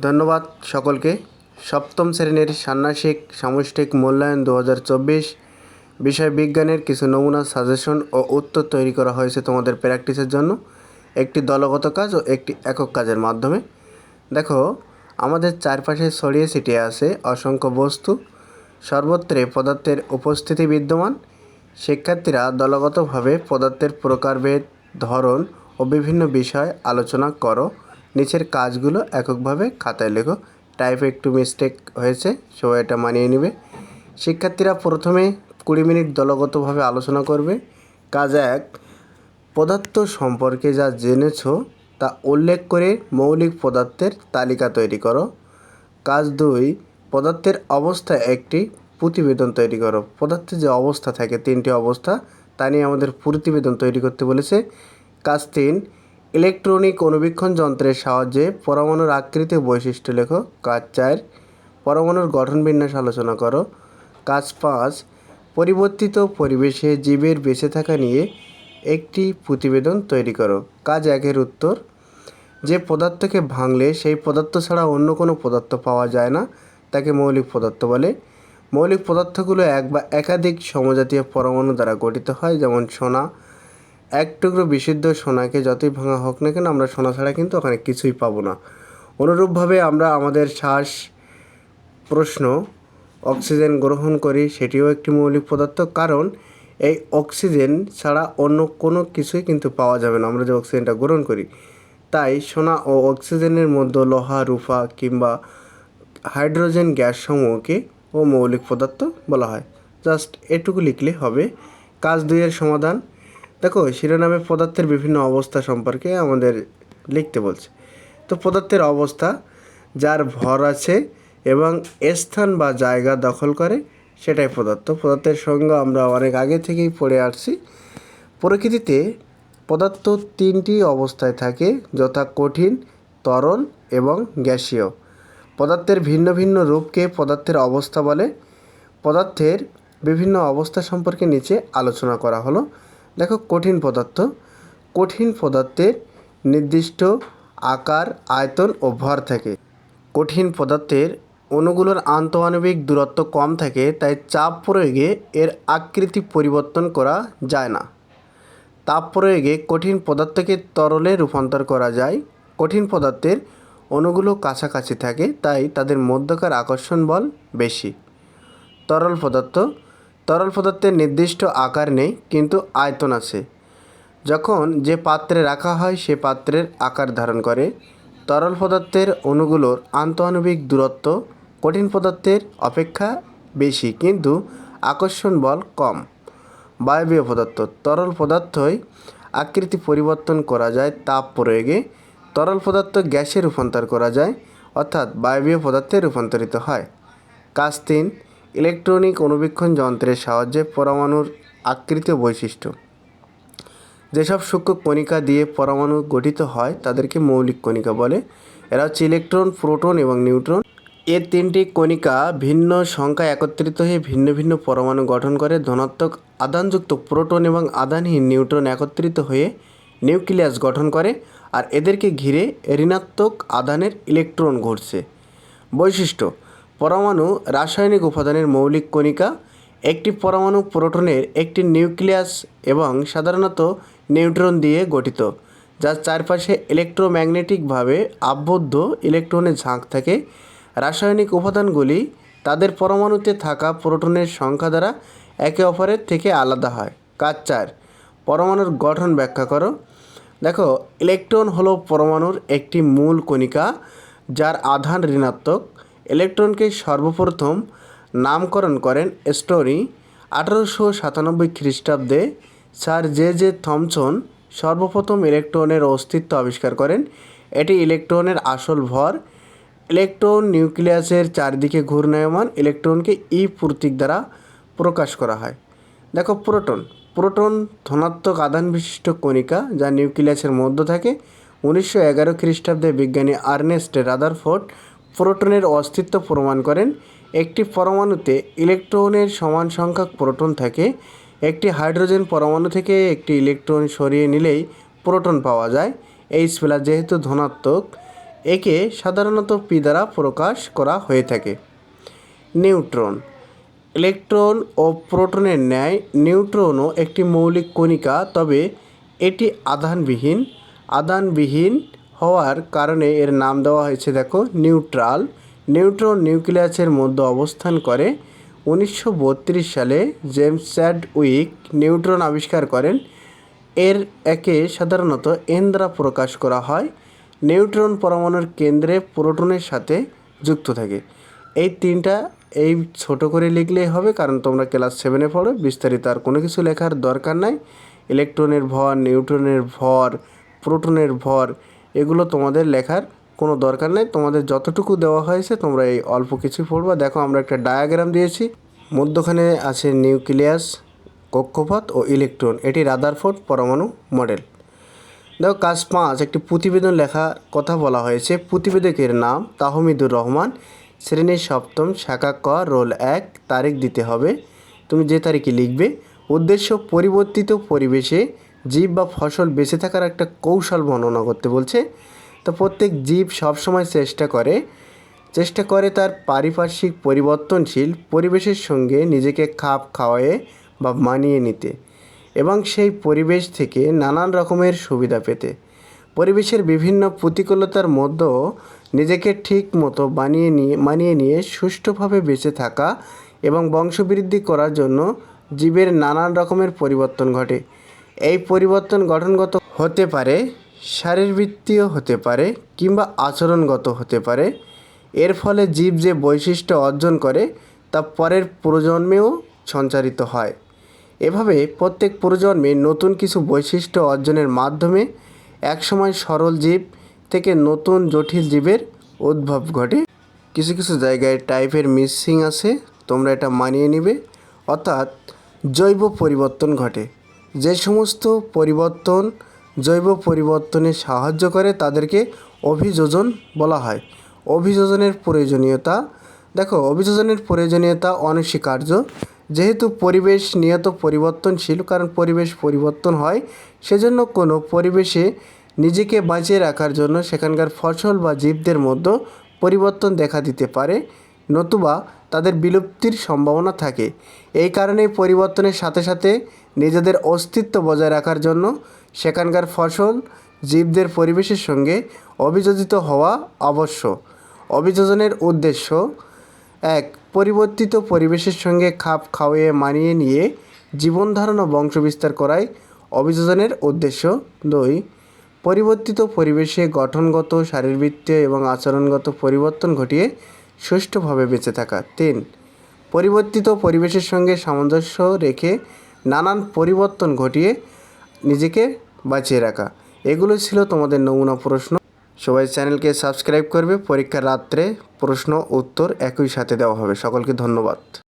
ধন্যবাদ সকলকে। সপ্তম শ্রেণির ষান্মাসিক সামষ্টিক মূল্যায়ন দু হাজার চব্বিশ বিষয় বিজ্ঞানের কিছু নমুনা সাজেশন ও উত্তর তৈরি করা হয়েছে তোমাদের প্র্যাকটিসের জন্য। একটি দলগত কাজ ও একটি একক কাজের মাধ্যমে। দেখো, আমাদের চারপাশে ছড়িয়ে ছিটিয়ে আছে অসংখ্য বস্তু। সর্বত্রে পদার্থের উপস্থিতি বিদ্যমান। শিক্ষার্থীরা দলগতভাবে পদার্থের প্রকারভেদ, ধরন ও বিভিন্ন বিষয় আলোচনা করো। নিচের কাজগুলো এককভাবে খাতায় লেখো। টাইপে একটু মিস্টেক হয়েছে, সবাই এটা মানিয়ে নেবে। শিক্ষার্থীরা প্রথমে কুড়ি মিনিট দলগতভাবে আলোচনা করবে। কাজ এক, পদার্থ সম্পর্কে যা জেনেছো তা উল্লেখ করে মৌলিক পদার্থের তালিকা তৈরি করো। কাজ দুই, পদার্থের অবস্থা একটি প্রতিবেদন তৈরি করো। পদার্থের যে অবস্থা থাকে, তিনটি অবস্থা, তা নিয়ে আমাদের প্রতিবেদন তৈরি করতে বলেছে। কাজ তিন ইলেকট্রনিক অনুবীক্ষণ যন্ত্রের সাহায্যে পরমাণুর আকৃতি বৈশিষ্ট্য লেখো, কাজ চার পরমাণুর গঠন বিন্যাস আলোচনা করো। কাজ পাঁচ, পরিবর্তিত পরিবেশে জীবের বেঁচে থাকা নিয়ে একটি প্রতিবেদন তৈরি করো। কাজ একের উত্তর, যে পদার্থকে ভাঙলে সেই পদার্থ ছাড়া অন্য কোনো পদার্থ পাওয়া যায় না, তাকে মৌলিক পদার্থ বলে। মৌলিক পদার্থগুলো এক বা একাধিক সমজাতীয় পরমাণু দ্বারা গঠিত হয়, যেমন সোনা এক টুকরো বিশুদ্ধ সোনাকে যতই ভাঙা হোক না কেন, আমরা সোনা ছাড়া কিন্তু ওখানে কিছুই পাবো না। অনুরূপভাবে আমরা আমাদের শ্বাস প্রশ্ন, অক্সিজেন গ্রহণ করি, সেটিও একটি মৌলিক পদার্থ। কারণ এই অক্সিজেন ছাড়া অন্য কোনো কিছুই কিন্তু পাওয়া যাবে না। আমরা যে অক্সিজেনটা গ্রহণ করি, তাই সোনা ও অক্সিজেনের মধ্যে লোহা, রূপা কিংবা হাইড্রোজেন গ্যাস সমূহকে ও মৌলিক পদার্থ বলা হয়। জাস্ট এটুকু লিখলে হবে। কাজ দুইয়ের সমাধান। দেখো, শিরোনামে পদার্থের বিভিন্ন অবস্থা সম্পর্কে আমাদের লিখতে বলছে। তো পদার্থের অবস্থা, যার ভর আছে এবং স্থান বা জায়গা দখল করে, সেটাই পদার্থ। পদার্থের সঙ্গে আমরা অনেক আগে থেকেই পড়ে আসছি। প্রকৃতিতে পদার্থ তিনটি অবস্থায় থাকে, যথা কঠিন, তরল এবং গ্যাসীয়। পদার্থের ভিন্ন ভিন্ন রূপকে পদার্থের অবস্থা বলে। পদার্থের বিভিন্ন অবস্থা সম্পর্কে নিচে আলোচনা করা হলো। দেখো কঠিন পদার্থ। কঠিন পদার্থের নির্দিষ্ট আকার, আয়তন ও ভর থাকে। কঠিন পদার্থের অণুগুলোর আন্তঃআণবিক দূরত্ব কম থাকে, তাই চাপ প্রয়োগে এর আকৃতি পরিবর্তন করা যায় না। তাপ প্রয়োগে কঠিন পদার্থকে তরলে রূপান্তর করা যায়। কঠিন পদার্থের অণুগুলো কাছাকাছি থাকে, তাই তাদের মধ্যকার আকর্ষণ বল বেশি। তরল পদার্থ তরল পদার্থের নির্দিষ্ট আকার নেই, কিন্তু আয়তন আছে। যখন যে পাত্রে রাখা হয়, সে পাত্রের আকার ধারণ করে। তরল পদার্থের অণুগুলোর আন্তঃআণবিক দূরত্ব কঠিন পদার্থের অপেক্ষা বেশি, কিন্তু আকর্ষণ বল কম। বায়বীয় পদার্থ, তরল পদার্থই আকৃতি পরিবর্তন করা যায়, তাপ প্রয়োগে। তরল পদার্থ গ্যাসে রূপান্তর করা যায়, অর্থাৎ বায়বীয় পদার্থে রূপান্তরিত হয়। কাজ তিন ইলেকট্রনিক অণুবীক্ষণ যন্ত্রের সাহায্যে পরমাণুর আকৃতি বৈশিষ্ট্য। যেসব সূক্ষ্ম কণিকা দিয়ে পরমাণু গঠিত হয়, তাদেরকে মৌলিক কণিকা বলে। এরা হচ্ছে ইলেকট্রন, প্রোটন এবং নিউট্রন। এর তিনটি কণিকা ভিন্ন সংখ্যায় একত্রিত হয়ে ভিন্ন ভিন্ন পরমাণু গঠন করে। ধনাত্মক, আধানযুক্ত প্রোটন এবং আধানহীন নিউট্রন একত্রিত হয়ে নিউক্লিয়াস গঠন করে আর এদেরকে ঘিরে ঋণাত্মক আধানের ইলেকট্রন ঘুরছে বৈশিষ্ট্য পরমাণু রাসায়নিক উপাদানের মৌলিক কণিকা, একটি পরমাণু প্রোটনের একটি নিউক্লিয়াস এবং সাধারণত নিউট্রন দিয়ে গঠিত, যার চারপাশে ইলেকট্রোম্যাগনেটিকভাবে আবদ্ধ ইলেকট্রনের ঝাঁক থাকে। রাসায়নিক উপাদানগুলি তাদের পরমাণুতে থাকা প্রোটনের সংখ্যা দ্বারা একে অপরের থেকে আলাদা হয়। কাজ চার, পরমাণুর গঠন ব্যাখ্যা করো। দেখো, ইলেকট্রন হলো পরমাণুর একটি মূল কণিকা, যার আধান ঋণাত্মক। ইলেকট্রনকে সর্বপ্রথম নামকরণ করেন স্টোরি আঠারোশো সাতানব্বই খ্রিস্টাব্দে স্যার জে জে থমসন সর্বপ্রথম ইলেকট্রনের অস্তিত্ব আবিষ্কার করেন। এটি ইলেকট্রনের আসল ভর। ইলেকট্রন নিউক্লিয়াসের চারদিকে ঘূর্ণায়মান ইলেকট্রনকে ই প্রতীক দ্বারা প্রকাশ করা হয়। দেখো, প্রোটন। প্রোটন ধনাত্মক আধান বিশিষ্ট কণিকা যা নিউক্লিয়াসের মধ্য থাকে উনিশশো এগারো খ্রিস্টাব্দে বিজ্ঞানী আর্নেস্ট রাদারফোর্ড প্রোটনের অস্তিত্ব প্রমাণ করেন। একটি পরমাণুতে ইলেকট্রনের সমান সংখ্যক প্রোটন থাকে। একটি হাইড্রোজেন পরমাণু থেকে একটি ইলেকট্রন সরিয়ে নিলেই প্রোটন পাওয়া যায়। এইচ প্লাস যেহেতু ধনাত্মক, একে সাধারণত পি দ্বারা প্রকাশ করা হয়ে থাকে। নিউট্রন। ইলেকট্রন ও প্রোটনের ন্যায় নিউট্রনও একটি মৌলিক কণিকা, তবে এটি আধানবিহীন। আধানবিহীন হওয়ার কারণে এর নাম দেওয়া হয়েছে, দেখো, নিউট্রাল। নিউট্রন নিউক্লিয়াসের মধ্যে অবস্থান করে। উনিশশো বত্রিশ সালে জেমস চ্যাড উইক নিউট্রন আবিষ্কার করেন। এর একে সাধারণত এন দ্বারা প্রকাশ করা হয়। নিউট্রন পরমাণুর কেন্দ্রে প্রোটনের সাথে যুক্ত থাকে। এই তিনটা এই ছোট করে লিখলেই হবে, কারণ তোমরা ক্লাস সেভেনে পড়ো, বিস্তারিত আর কোনো কিছু লেখার দরকার নাই। ইলেকট্রনের ভর, নিউট্রনের ভর, প্রোটনের ভর এগুলো তোমাদের লেখার কোনো দরকার নেই। তোমাদের যতটুকু দেওয়া হয়েছে তোমরা এই অল্প কিছু পড়বা। দেখো, আমরা একটা ডায়াগ্রাম দিয়েছি। মধ্যখানে আছে নিউক্লিয়াস কক্ষপথ ও ইলেকট্রন এটি রাদারফোর্ড পরমাণু মডেল দেখো, কাজ পাঁচ। একটি প্রতিবেদন লেখা কথা বলা হয়েছে। প্রতিবেদকের নাম তাহমিদুর রহমান। শ্রেণির সপ্তম শাখা ক, রোল এক, তারিখ দিতে হবে। তুমি যে তারিখে লিখবে। উদ্দেশ্য, পরিবর্তিত পরিবেশে জীব বা ফসল বেঁচে থাকার একটা কৌশল বর্ণনা করতে বলছে। তো প্রত্যেক জীব সবসময় চেষ্টা করে চেষ্টা করে তার পারিপার্শ্বিক পরিবর্তনশীল পরিবেশের সঙ্গে নিজেকে খাপ খাওয়ায়ে বা মানিয়ে নিতে এবং সেই পরিবেশ থেকে নানান রকমের সুবিধা পেতে। পরিবেশের বিভিন্ন প্রতিকূলতার মধ্যেও নিজেকে ঠিক মতো বানিয়ে নিয়ে, মানিয়ে নিয়ে সুষ্ঠুভাবে বেঁচে থাকা এবং বংশবৃদ্ধি করার জন্য জীবের নানান রকমের পরিবর্তন ঘটে। এই পরিবর্তন গঠনগত হতে পারে, শারীরবৃত্তীয় হতে পারে কিংবা আচরণগত হতে পারে। এর ফলে জীব যে বৈশিষ্ট্য অর্জন করে তা পরের প্রজন্মেও সঞ্চারিত হয়। এভাবে প্রত্যেক প্রজন্মে নতুন কিছু বৈশিষ্ট্য অর্জনের মাধ্যমে একসময় সরল জীব থেকে নতুন জটিল জীবের উদ্ভব ঘটে। কিছু কিছু জায়গায় টাইপের মিসিং আছে, তোমরা এটা মানিয়ে নিবে। অর্থাৎ জৈব পরিবর্তন ঘটে। যে সমস্ত পরিবর্তন, জৈব পরিবর্তনে সাহায্য করে তাদেরকে অভিযোজন বলা হয়। অভিযোজনের প্রয়োজনীয়তা, দেখো, অভিযোজনের প্রয়োজনীয়তা অনস্বীকার্য। যেহেতু পরিবেশ নিয়ত পরিবর্তনশীল, কারণ পরিবেশ পরিবর্তন হয়, সেজন্য কোনো পরিবেশে নিজেকে বাঁচিয়ে রাখার জন্য সেখানকার ফসল বা জীবদের মধ্যে পরিবর্তন দেখা দিতে পারে, নতুবা তাদের বিলুপ্তির সম্ভাবনা থাকে। এই কারণে পরিবর্তনের সাথে সাথে নিজেদের অস্তিত্ব বজায় রাখার জন্য সেখানকার ফসল জীবদের পরিবেশের সঙ্গে অভিযোজিত হওয়া আবশ্যক অভিযোজনের উদ্দেশ্য, এক, পরিবর্তিত পরিবেশের সঙ্গে খাপ খাওয়িয়ে মানিয়ে নিয়ে জীবনধারণ ও বংশবিস্তার করাই অভিযোজনের উদ্দেশ্য। দুই, পরিবর্তিত পরিবেশে গঠনগত, শারীরবৃত্তীয় এবং আচরণগত পরিবর্তন ঘটিয়ে সুষ্ঠুভাবে বেঁচে থাকা। তিন, পরিবর্তিত পরিবেশের সঙ্গে সামঞ্জস্য রেখে নানান পরিবর্তন ঘটিয়ে নিজেকে বাঁচিয়ে রাখা। এগুলো ছিল তোমাদের নমুনা প্রশ্ন। সবাই চ্যানেলকে সাবস্ক্রাইব করবে। পরীক্ষার রাত্রে প্রশ্ন, উত্তর একই সাথে দেওয়া হবে। সকলকে ধন্যবাদ।